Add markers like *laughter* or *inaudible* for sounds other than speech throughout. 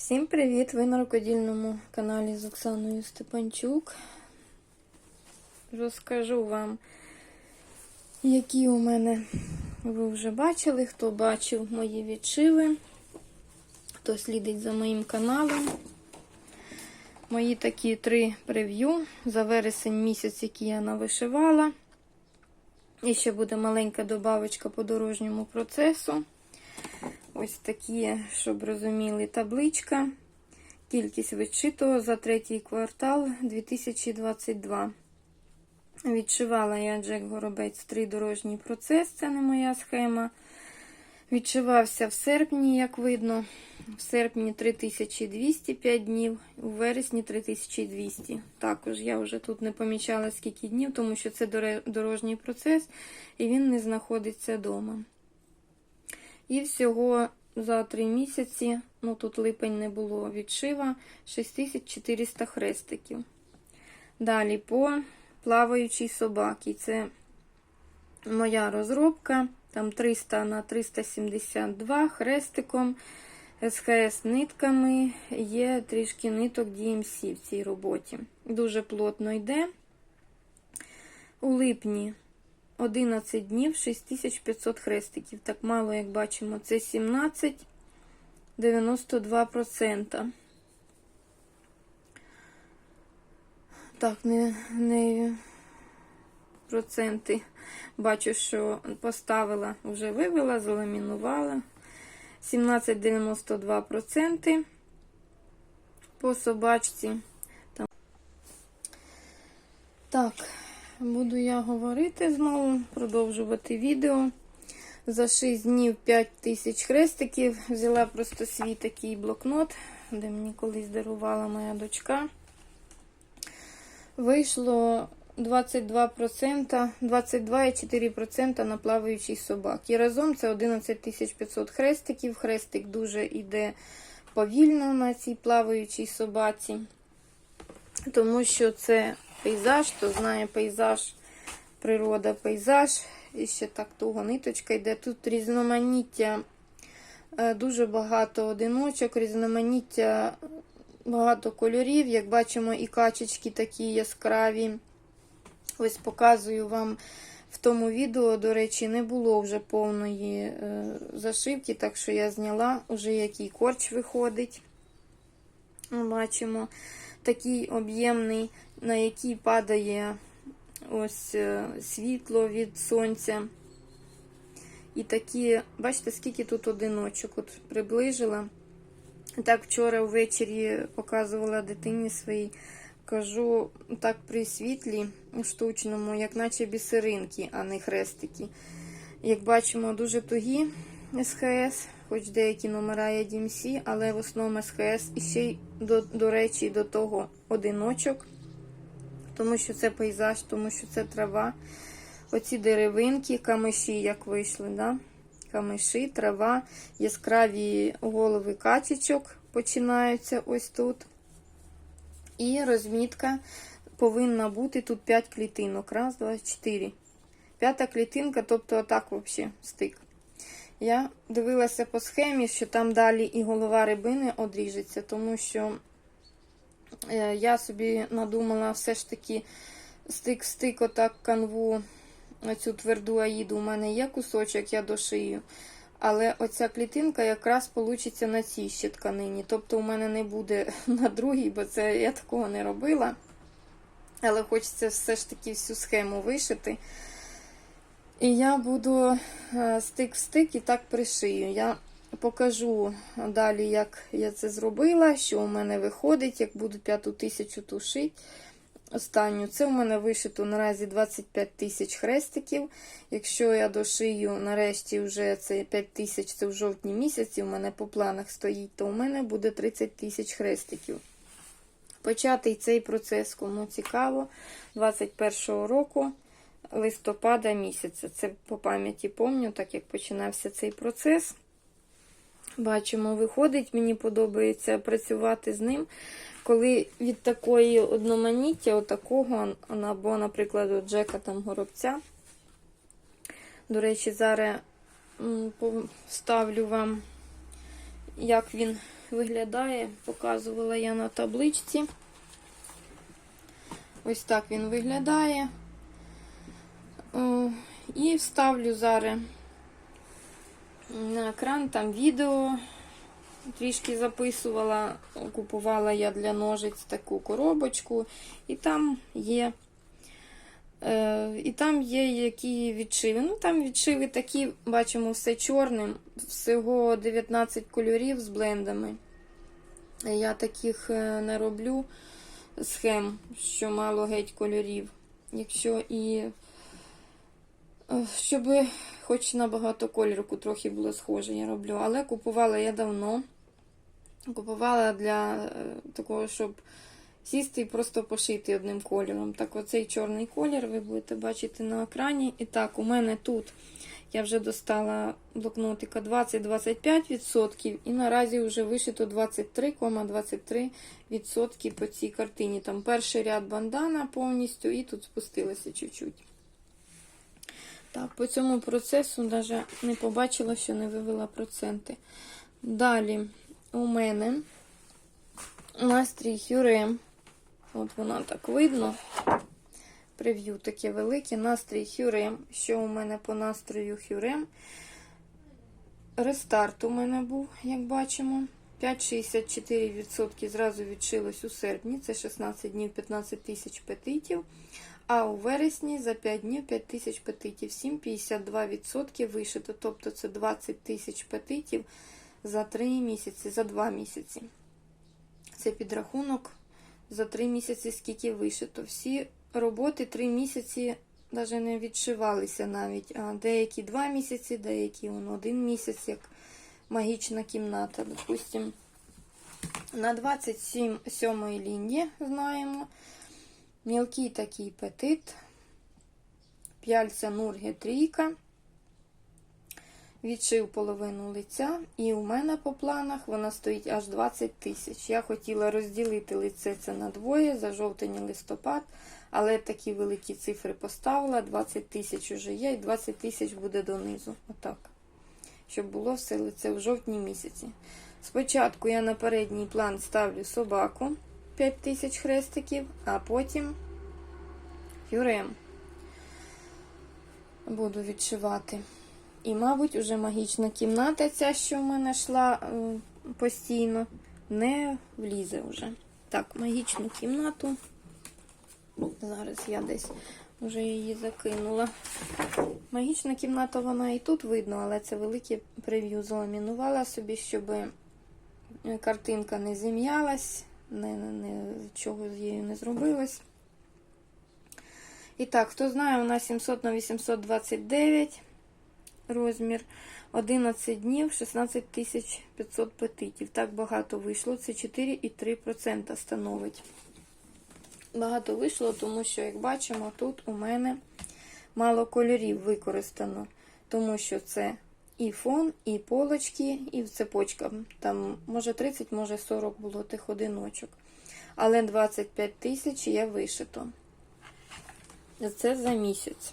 Всім привіт! Ви на рукодільному каналі з Оксаною Степанчук. Розкажу вам, які у мене ви вже бачили, хто бачив мої відшиви, хто слідить за моїм каналом. Мої такі три прев'ю за вересень місяць, які я навишивала. І ще буде маленька добавочка по дорожньому процесу. Ось такі, щоб розуміли, табличка. Кількість відшитого за третій квартал 2022. Відшивала я Джек Горобець три дорожній процес, це не моя схема. Відшивався в серпні, як видно. В серпні 3205 днів, у вересні 3200. Також я вже тут не помічала скільки днів, тому що це дорожній процес і він не знаходиться вдома. І всього за три місяці, ну тут липень не було відшива, 6400 хрестиків. Далі по плаваючій собаці. Це моя розробка. Там 300 на 372 хрестиком, СХС нитками, є трішки ниток DMC в цій роботі. Дуже плотно йде. У липні 11 днів 6500 хрестиків. Так мало, як бачимо, це 17,92%. Так, не, не проценти. Бачу, що поставила, вже вивела, заламінувала. 17,92% по собачці. Так. Буду я говорити знову, продовжувати відео. За 6 днів 5 тисяч хрестиків. Взяла просто свій такий блокнот, де мені колись дарувала моя дочка. Вийшло 22%, 22,4% на плаваючий собак. І разом це 11 500 хрестиків. Хрестик дуже йде повільно на цій плаваючій собаці, тому що це пейзаж, хто знає пейзаж, природа, пейзаж. І ще так туго ниточка йде. Тут різноманіття, дуже багато одиночок, різноманіття, багато кольорів. Як бачимо, і качечки такі яскраві. Ось показую вам в тому відео, до речі, не було вже повної зашивки, так що я зняла, вже який корч виходить. Бачимо такий об'ємний, на який падає ось світло від сонця. І такі, бачите, скільки тут одиночок от приближила. Так, вчора ввечері показувала дитині своїй, кажу, так при світлі штучному, як наче бісеринки, а не хрестики. Як бачимо, дуже тугі СХС хоч деякі номера є DMC, але в основному СХС і ще й, до, до речі, до того одиночок, тому що це пейзаж, тому що це трава. Оці деревинки, камиші, як вийшли, да? камиші, трава, яскраві голови качечок починаються ось тут. І розмітка повинна бути тут 5 клітинок. Раз, два, чотири. П'ята клітинка, тобто отак взагалі стик. Я дивилася по схемі, що там далі і голова рибини одріжеться, тому що я собі надумала все ж таки стик-стик, отак канву, цю тверду аїду. У мене є кусочок, я дошию. Але оця клітинка якраз вийде на цій ще тканині. Тобто у мене не буде *laughs* на другій, бо це я такого не робила. Але хочеться все ж таки всю схему вишити. І я буду стик в стик і так пришию. Я покажу далі, як я це зробила, що у мене виходить, як буду п'яту тисячу тушити. Останню, це у мене вишито наразі 25 тисяч хрестиків. Якщо я дошию, нарешті вже це 5 тисяч, це в жовтні місяці, у мене по планах стоїть, то у мене буде 30 тисяч хрестиків. Початий цей процес, кому цікаво, 21 року листопада місяця. Це по пам'яті помню, так як починався цей процес. Бачимо, виходить, мені подобається працювати з ним, коли від такої одноманіття, отакого, або, наприклад, от Джека там горобця. До речі, зараз ставлю вам, як він виглядає, показувала я на табличці. Ось так він виглядає. І вставлю зараз на екран там відео. Трішки записувала, купувала я для ножиць таку коробочку, і там є. Е, і там є які відшиви. Ну, там відшиви такі, бачимо, все чорним, всього 19 кольорів з блендами. Я таких е, не роблю схем, що мало геть кольорів. Якщо і щоб хоч на багато кольору трохи було схоже, я роблю. Але купувала я давно. Купувала для е, такого, щоб сісти і просто пошити одним кольором. Так, оцей чорний колір ви будете бачити на екрані. І так, у мене тут я вже достала блокнотика 20-25%, і наразі вже вишито 23,23% по цій картині. Там перший ряд бандана повністю, і тут спустилося чуть-чуть. Так, по цьому процесу навіть не побачила, що не вивела проценти. Далі у мене настрій Хюрем. От вона так видно. Прев'ю таке велике. Настрій Хюрем. Що у мене по настрою Хюрем? Рестарт у мене був, як бачимо. 5,64% зразу відшилось у серпні. Це 16 днів 15 тисяч петитів. А у вересні за 5 днів 5 тисяч петитів. 7,52% вишито. Тобто це 20 тисяч петитів за 3 місяці, за 2 місяці. Це підрахунок за 3 місяці, скільки вишито. Всі роботи 3 місяці навіть не відшивалися навіть. А деякі 2 місяці, деякі он, 1 місяць, як магічна кімната. Допустим, на 27 сьомої лінії знаємо. Мілкий такий петит. П'яльця нурги трійка. Відшив половину лиця, і у мене по планах вона стоїть аж 20 тисяч. Я хотіла розділити лице це на двоє за жовтень і листопад, але такі великі цифри поставила. 20 тисяч уже є, і 20 тисяч буде донизу. Отак. Щоб було все лице в жовтні місяці. Спочатку я на передній план ставлю собаку 5 тисяч хрестиків, а потім фюрем буду відшивати. І, мабуть, уже магічна кімната, ця, що в мене йшла е, постійно, не влізе вже. Так, магічну кімнату. Зараз я десь вже її закинула. Магічна кімната, вона і тут видно, але це велике прев'ю заламінувала собі, щоб картинка не зім'ялась, не, не, нічого з нею не зробилось. І так, хто знає, нас 700 на 829 розмір 11 днів 16 500 петитів. Так багато вийшло. Це 4,3% становить. Багато вийшло, тому що, як бачимо, тут у мене мало кольорів використано, тому що це і фон, і полочки, і цепочка. Там, може, 30, може 40 було тих одиночок. Але 25 тисяч є вишито. Це за місяць.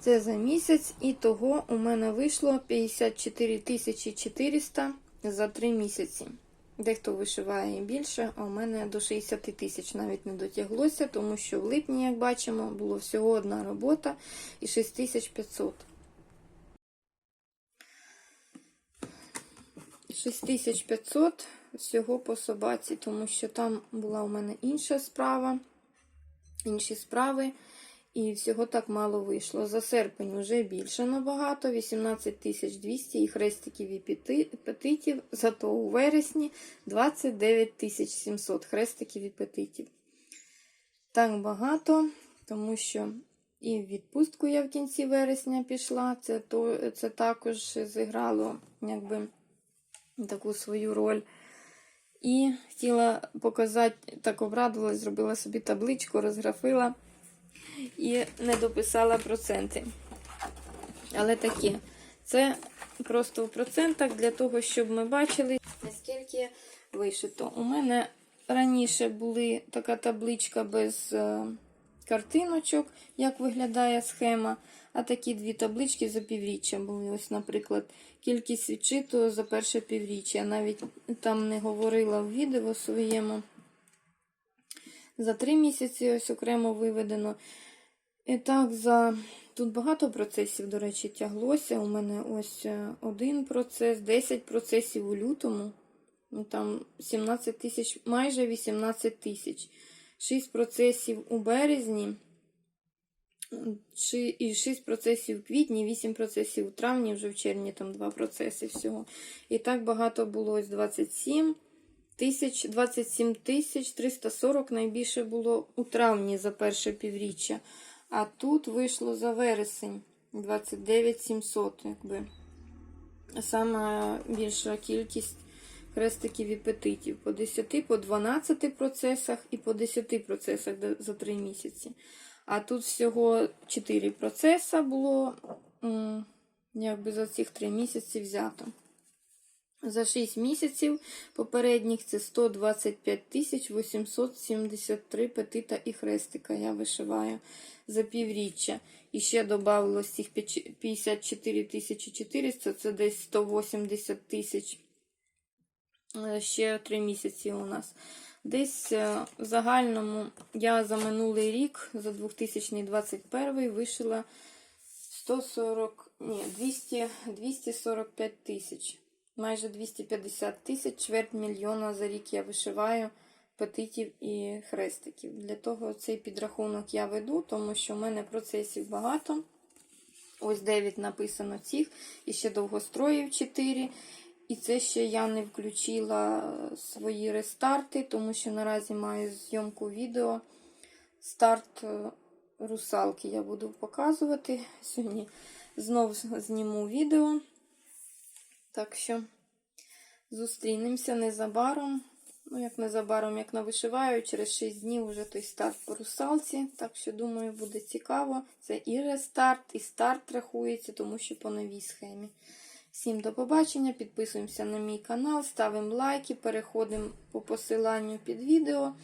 Це за місяць, і того у мене вийшло 54 400 за 3 місяці. Дехто вишиває більше, а у мене до 60 тисяч навіть не дотяглося, тому що в липні, як бачимо, було всього одна робота і 6500. 6500 всього по собаці, тому що там була у мене інша справа, інші справи. І всього так мало вийшло. За серпень вже більше набагато, 18 200 і хрестиків і петитів, зато у вересні 29 700 хрестиків і петитів. Так багато, тому що і в відпустку я в кінці вересня пішла, це то, це також зіграло якби, таку свою роль. І хотіла показати, так обрадувалась, зробила собі табличку, розграфила і не дописала проценти. Але такі. Це просто в процентах для того, щоб ми бачили, наскільки вишито. У мене раніше була така табличка без е, картиночок, як виглядає схема. А такі дві таблички за півріччя були. Ось, наприклад, кількість відчиту за перше півріччя. Я навіть там не говорила в відео своєму. За три місяці ось окремо виведено. І так, за тут багато процесів, до речі, тяглося. У мене ось е, один процес, 10 процесів у лютому. Ну, Там 17 тисяч, майже 18 тисяч. 6 процесів у березні. І 6 процесів в квітні, 8 процесів у травні, вже в червні там 2 процеси всього. І так багато було ось 27 тисяч, 27 тисяч 340 найбільше було у травні за перше півріччя. А тут вийшло за вересень 29 700, якби. Саме більша кількість хрестиків і петитів. По 10, по 12 процесах і по 10 процесах за 3 місяці. А тут всього 4 процеса було, якби за цих 3 місяці взято. За 6 місяців попередніх це 125 тисяч 873 петита і хрестика я вишиваю за півріччя. І ще додавалось цих 54 тисячі 400, це десь 180 тисяч. Е, Ще 3 місяці у нас. Десь е, в загальному я за минулий рік, за 2021 вишила 140, ні, 200, 245 тисяч. Майже 250 тисяч, чверть мільйона за рік я вишиваю петитів і хрестиків. Для того цей підрахунок я веду, тому що в мене процесів багато. Ось 9 написано цих, і ще довгостроїв 4. І це ще я не включила свої рестарти, тому що наразі маю зйомку відео. Старт е, русалки я буду показувати. Сьогодні знов зніму відео. Так що зустрінемося незабаром. Ну, як незабаром, як навишиваю, через 6 днів вже той старт по русалці. Так що, думаю, буде цікаво. Це і рестарт, і старт рахується, тому що по новій схемі. Всім до побачення, підписуємося на мій канал, ставимо лайки, переходимо по посиланню під відео.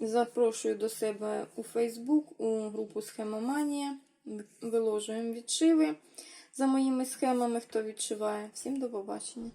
Запрошую до себе у Facebook, у групу Схемоманія. Виложуємо відшиви за моїми схемами, хто відшиває. Всім до побачення.